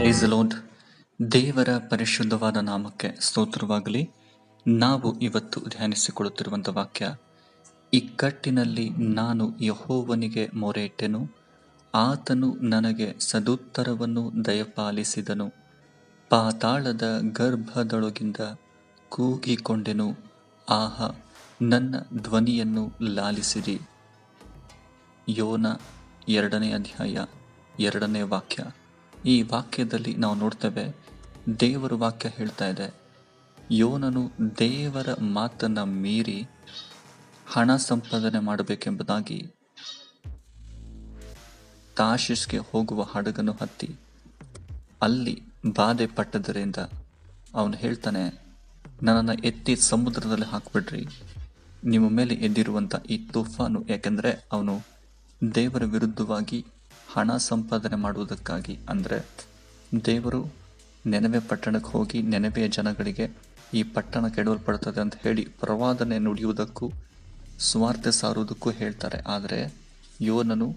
Load ದೇವರ ಪರಿಶುದ್ಧವಾದ ನಾಮಕ್ಕೆ ಸ್ತೋತ್ರವಾಗಲಿ. ನಾವು ಇವತ್ತು ಧ್ಯಾನಿಸಿಕೊಳ್ಳುತ್ತಿರುವಂಥ ವಾಕ್ಯ ಇಕ್ಕಟ್ಟಿನಲ್ಲಿ ನಾನು ಯಹೋವನಿಗೆ ಮೊರೆಯಿಟ್ಟೆನು, ಆತನು ನನಗೆ ಸದುತ್ತರವನ್ನು ದಯಪಾಲಿಸಿದನು. ಪಾತಾಳದ ಗರ್ಭದೊಳಗಿಂದ ಕೂಗಿಕೊಂಡೆನು, ಆಹ, ನನ್ನ ಧ್ವನಿಯನ್ನು ಲಾಲಿಸಿರಿ. ಯೋನ ಎರಡನೇ ಅಧ್ಯಾಯ ಎರಡನೇ ವಾಕ್ಯ. ಈ ವಾಕ್ಯದಲ್ಲಿ ನಾವು ನೋಡ್ತೇವೆ, ದೇವರ ವಾಕ್ಯ ಹೇಳ್ತಾ ಇದೆ, ಯೋನನು ದೇವರ ಮಾತನ್ನು ಮೀರಿ ಹಣ ಸಂಪಾದನೆ ಮಾಡಬೇಕೆಂಬುದಾಗಿ ತಾಶಿಸ್ಗೆ ಹೋಗುವ ಹಡಗನ್ನು ಹತ್ತಿ, ಅಲ್ಲಿ ಬಾಧೆ ಪಟ್ಟದರಿಂದ ಅವನು ಹೇಳ್ತಾನೆ, ನನ್ನನ್ನು ಎತ್ತಿ ಸಮುದ್ರದಲ್ಲಿ ಹಾಕ್ಬಿಡ್ರಿ, ನಿಮ್ಮ ಮೇಲೆ ಎದ್ದಿರುವಂಥ ಈ ತುಫಾನು ಯಾಕೆಂದರೆ ಅವನು ದೇವರ ವಿರುದ್ಧವಾಗಿ ಹಣ ಸಂಪಾದನೆ ಮಾಡುವುದಕ್ಕಾಗಿ ಅಂದರೆ ದೇವರು ನೆನವೆ ಪಟ್ಟಣಕ್ಕೆ ಹೋಗಿ ನೆನವೆಯ ಜನಗಳಿಗೆ ಈ ಪಟ್ಟಣ ಕೆಡವಲ್ಪಡ್ತದೆ ಅಂತ ಹೇಳಿ ಪ್ರವಾದನೆ ನುಡಿಯುವುದಕ್ಕೂ ಸ್ವಾರ್ಥ ಸಾರುವುದಕ್ಕೂ ಹೇಳ್ತಾರೆ. ಆದರೆ ಯೋನನು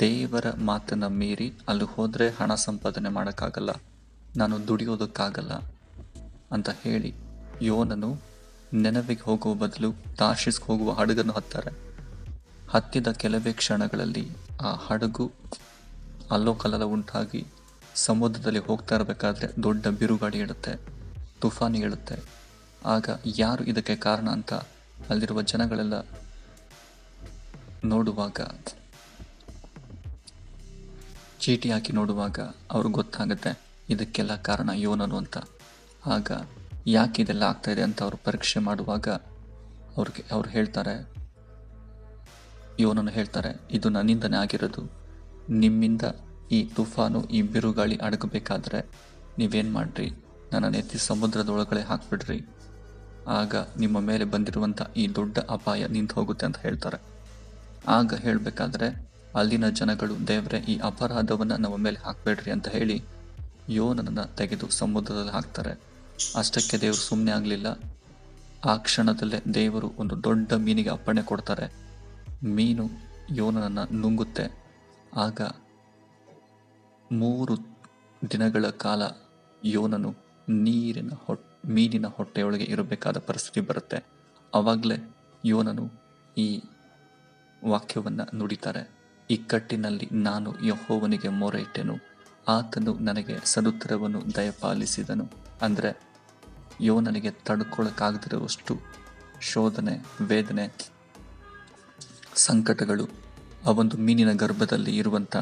ದೇವರ ಮಾತನ್ನು ಮೀರಿ ಅಲ್ಲಿ ಹೋದರೆ ಹಣ ಸಂಪಾದನೆ ಮಾಡೋಕ್ಕಾಗಲ್ಲ, ನಾನು ದುಡಿಯೋದಕ್ಕಾಗಲ್ಲ ಅಂತ ಹೇಳಿ ಯೋನನು ನೆನವಿಗೆ ಹೋಗುವ ಬದಲು ತಾಶಿಸ್ಗೆ ಹೋಗುವ ಹಡಗನ್ನು ಹತ್ತಾರೆ. ಹತ್ತಿದ ಕೆಲವೇ ಕ್ಷಣಗಳಲ್ಲಿ ಆ ಹಡಗು ಅಲ್ಲೋಕಲ್ಲಲ ಉಂಟಾಗಿ ಸಮುದ್ರದಲ್ಲಿ ಹೋಗ್ತಾ ಇರಬೇಕಾದ್ರೆ ದೊಡ್ಡ ಬಿರುಗಾಡಿ ಇಡುತ್ತೆ ತುಫಾನಿ ಇಳುತ್ತೆ ಆಗ ಯಾರು ಇದಕ್ಕೆ ಕಾರಣ ಅಂತ ಅಲ್ಲಿರುವ ಜನಗಳೆಲ್ಲ ನೋಡುವಾಗ, ಚೀಟಿ ಹಾಕಿ ನೋಡುವಾಗ ಅವ್ರಿಗೆ ಗೊತ್ತಾಗುತ್ತೆ ಇದಕ್ಕೆಲ್ಲ ಕಾರಣ ಯೋನನು ಅಂತ. ಆಗ ಯಾಕೆ ಇದೆಲ್ಲ ಆಗ್ತಾಯಿದೆ ಅಂತ ಅವರು ಪರೀಕ್ಷೆ ಮಾಡುವಾಗ ಅವ್ರಿಗೆ, ಅವ್ರು ಹೇಳ್ತಾರೆ ಯೋನನು ಹೇಳ್ತಾರೆ, ಇದು ನನ್ನಿಂದನೇ ಆಗಿರೋದು. ನಿಮ್ಮಿಂದ ಈ ತುಫಾನು, ಈ ಬಿರುಗಾಳಿ ಅಡಗಬೇಕಾದ್ರೆ ನೀವೇನು ಮಾಡ್ರಿ? ನನ್ನನ್ನು ಎತ್ತಿ ಸಮುದ್ರದೊಳಗಡೆ ಹಾಕ್ಬಿಡ್ರಿ. ಆಗ ನಿಮ್ಮ ಮೇಲೆ ಬಂದಿರುವಂಥ ಈ ದೊಡ್ಡ ಅಪಾಯ ನಿಂತು ಹೋಗುತ್ತೆ ಅಂತ ಹೇಳ್ತಾರೆ. ಆಗ ಹೇಳಬೇಕಾದ್ರೆ, ಅಲ್ಲಿನ ಜನಗಳು, ದೇವರೇ, ಈ ಅಪರಾಧವನ್ನು ನಮ್ಮ ಮೇಲೆ ಹಾಕಬೇಡ್ರಿ ಅಂತ ಹೇಳಿ ಯೋನನನ್ನು ತೆಗೆದು ಸಮುದ್ರದಲ್ಲಿ ಹಾಕ್ತಾರೆ. ಅಷ್ಟಕ್ಕೆ ದೇವರು ಸುಮ್ಮನೆ ಆಗಲಿಲ್ಲ. ಆ ಕ್ಷಣದಲ್ಲೇ ದೇವರು ಒಂದು ದೊಡ್ಡ ಮೀನಿಗೆ ಅಪ್ಪಣೆ ಕೊಡ್ತಾರೆ. ಮೀನು ಯೋನನನ್ನು ನುಂಗುತ್ತೆ. ಆಗ ಮೂರು ದಿನಗಳ ಕಾಲ ಯೋನನು ನೀರಿನ ಹೊಟ್, ಮೀನಿನ ಹೊಟ್ಟೆಯೊಳಗೆ ಇರಬೇಕಾದ ಪರಿಸ್ಥಿತಿ ಬರುತ್ತೆ. ಆವಾಗಲೇ ಯೋನನು ಈ ವಾಕ್ಯವನ್ನು ನುಡಿತಾರೆ. ಇಕ್ಕಟ್ಟಿನಲ್ಲಿ ನಾನು ಯಹೋವನಿಗೆ ಮೊರೆ ಇಟ್ಟೆನು ಆತನು ನನಗೆ ಸದುತ್ತರವನ್ನು ದಯಪಾಲಿಸಿದನು. ಅಂದರೆ ಯೋನನಿಗೆ ತಡ್ಕೊಳ್ಳೋಕ್ಕಾಗದಿರುವಷ್ಟು ಶೋಧನೆ, ವೇದನೆ ಸಂಕಟಗಳು, ಆ ಒಂದು ಮೀನಿನ ಗರ್ಭದಲ್ಲಿ ಇರುವಂಥ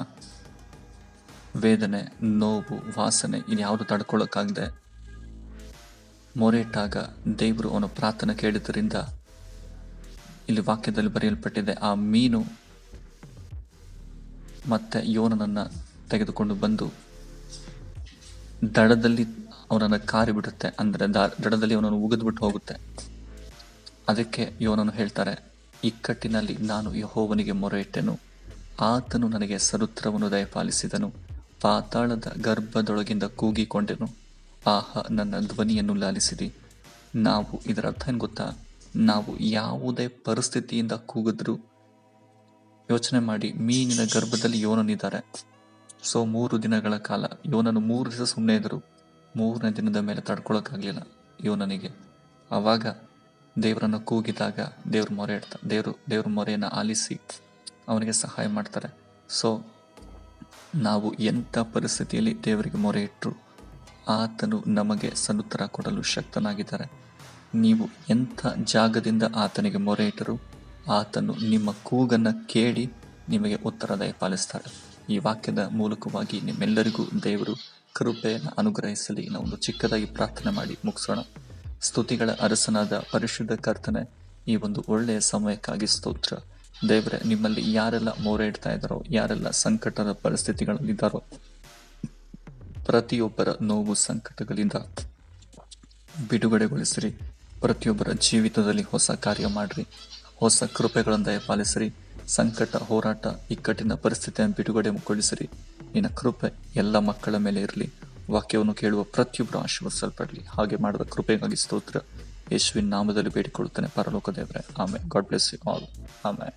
ವೇದನೆ, ನೋವು, ವಾಸನೆ ಇನ್ಯಾವುದು ತಡ್ಕೊಳ್ಳೋಕ್ಕಾಗದೆ ಮೊರೆಯಿಟ್ಟಾಗ ದೇವರು ಅವನ ಪ್ರಾರ್ಥನೆ ಕೇಳಿದ್ದರಿಂದ ಇಲ್ಲಿ ವಾಕ್ಯದಲ್ಲಿ ಬರೆಯಲ್ಪಟ್ಟಿದೆ, ಆ ಮೀನು ಮತ್ತೆ ಯೋನನನ್ನು ತೆಗೆದುಕೊಂಡು ಬಂದು ದಡದಲ್ಲಿ ಅವನನ್ನು ಕಾರಿ ಬಿಡುತ್ತೆ ಅಂದರೆ ದಡದಲ್ಲಿ ಅವನನ್ನು ಉಗಿದ್ಬಿಟ್ಟು ಹೋಗುತ್ತೆ. ಅದಕ್ಕೆ ಯೋನನು ಹೇಳ್ತಾರೆ ಇಕ್ಕಟ್ಟಿನಲ್ಲಿ ನಾನು ಯಹೋವನಿಗೆ ಮೊರೆಯಿಟ್ಟೆನು. ಆತನು ನನಗೆ ಸರುತ್ರವನ್ನು ದಯಪಾಲಿಸಿದನು. ಪಾತಾಳದ ಗರ್ಭದೊಳಗಿಂದ ಕೂಗಿಕೊಂಡೆನು. ಆಹ, ನನ್ನ ಧ್ವನಿಯನ್ನು ಲಾಲಿಸಿದೆ ನಾವು ಇದರ ಅರ್ಥ ಏನು ಗೊತ್ತಾ? ನಾವು ಯಾವುದೇ ಪರಿಸ್ಥಿತಿಯಿಂದ ಕೂಗಿದ್ರು, ಯೋಚನೆ ಮಾಡಿ, ಮೀನಿನ ಗರ್ಭದಲ್ಲಿ ಯೋನನಿದ್ದಾರೆ. ಸೊ, ಮೂರು ದಿನಗಳ ಕಾಲ ಯೋನನು ಮೂರು ದಿವಸ ಸುಮ್ಮನೆ ಇದ್ದರು. ಮೂರನೇ ದಿನದ ಮೇಲೆ ತಡ್ಕೊಳಕ್ಕಾಗಲಿಲ್ಲ ಯೋನನಿಗೆ. ಆವಾಗ ದೇವರನ್ನು ಕೂಗಿದಾಗ ದೇವ್ರ ಮೊರೆ ಇಡ್ತಾ, ದೇವರು, ದೇವ್ರ ಮೊರೆಯನ್ನು ಆಲಿಸಿ ಅವನಿಗೆ ಸಹಾಯ ಮಾಡ್ತಾರೆ. ಸೊ ನಾವು ಎಂಥ ಪರಿಸ್ಥಿತಿಯಲ್ಲಿ ದೇವರಿಗೆ ಮೊರೆ ಇಟ್ಟರು ಆತನು ನಮಗೆ ಸನುತ್ತರ ಕೊಡಲು ಶಕ್ತನಾಗಿದ್ದಾರೆ. ನೀವು ಎಂಥ ಜಾಗದಿಂದ ಆತನಿಗೆ ಮೊರೆ ಇಟ್ಟರು, ಆತನು ನಿಮ್ಮ ಕೂಗನ್ನು ಕೇಳಿ ನಿಮಗೆ ಉತ್ತರ ದಯಪಾಲಿಸ್ತಾರೆ ಈ ವಾಕ್ಯದ ಮೂಲಕವಾಗಿ ನಿಮ್ಮೆಲ್ಲರಿಗೂ ದೇವರು ಕೃಪೆಯನ್ನು ಅನುಗ್ರಹಿಸಲಿ. ನಾವು ಒಂದು ಚಿಕ್ಕದಾಗಿ ಪ್ರಾರ್ಥನೆ ಮಾಡಿ ಮುಗಿಸೋಣ. ಸ್ತುತಿಗಳ ಅರಸನಾದ ಪರಿಶುದ್ಧ ಕರ್ತನೆ, ಈ ಒಂದು ಒಳ್ಳೆಯ ಸಮಯಕ್ಕಾಗಿ ಸ್ತೋತ್ರ. ದೇವರೇ, ನಿಮ್ಮಲ್ಲಿ ಯಾರೆಲ್ಲ ಮೋರೆ ಇಡ್ತಾ ಇದ್ದಾರೋ, ಯಾರೆಲ್ಲ ಸಂಕಟದ ಪರಿಸ್ಥಿತಿಗಳಲ್ಲಿದ್ದಾರೋ ಪ್ರತಿಯೊಬ್ಬರ ನೋವು ಸಂಕಟಗಳಿಂದ ಬಿಡುಗಡೆಗೊಳಿಸಿರಿ. ಪ್ರತಿಯೊಬ್ಬರ ಜೀವಿತದಲ್ಲಿ ಹೊಸ ಕಾರ್ಯ ಮಾಡ್ರಿ. ಹೊಸ ಕೃಪೆಗಳನ್ನು ದಯಪಾಲಿಸಿರಿ. ಸಂಕಟ, ಹೋರಾಟ, ಇಕ್ಕಟ್ಟಿನ ಪರಿಸ್ಥಿತಿಯನ್ನು ಬಿಡುಗಡೆಗೊಳಿಸಿರಿ. ನಿನ್ನ ಕೃಪೆ ಎಲ್ಲ ಮಕ್ಕಳ ಮೇಲೆ ಇರಲಿ. ವಾಕ್ಯವನ್ನು ಕೇಳುವ ಪ್ರತಿಯೊಬ್ಬರು ಆಶೀರ್ವದಿಸಲ್ಪಡಲಿ. ಹಾಗೆ ಮಾಡಿದ ಕೃಪೆಗಾಗಿ ಸ್ತೋತ್ರ. ಯಶ್ವಿನ್ ನಾಮದಲ್ಲಿ ಬೇಡಿಕೊಳ್ಳುತ್ತೇನೆ ಪರಲೋಕ ದೇವರೇ ಆಮೇಲೆ ಗಾಡ್ ಬ್ಲೆಸ್ ಯು ಆಲ್. ಆಮೇಲೆ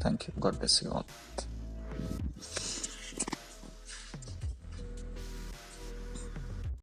thank you. God bless you all.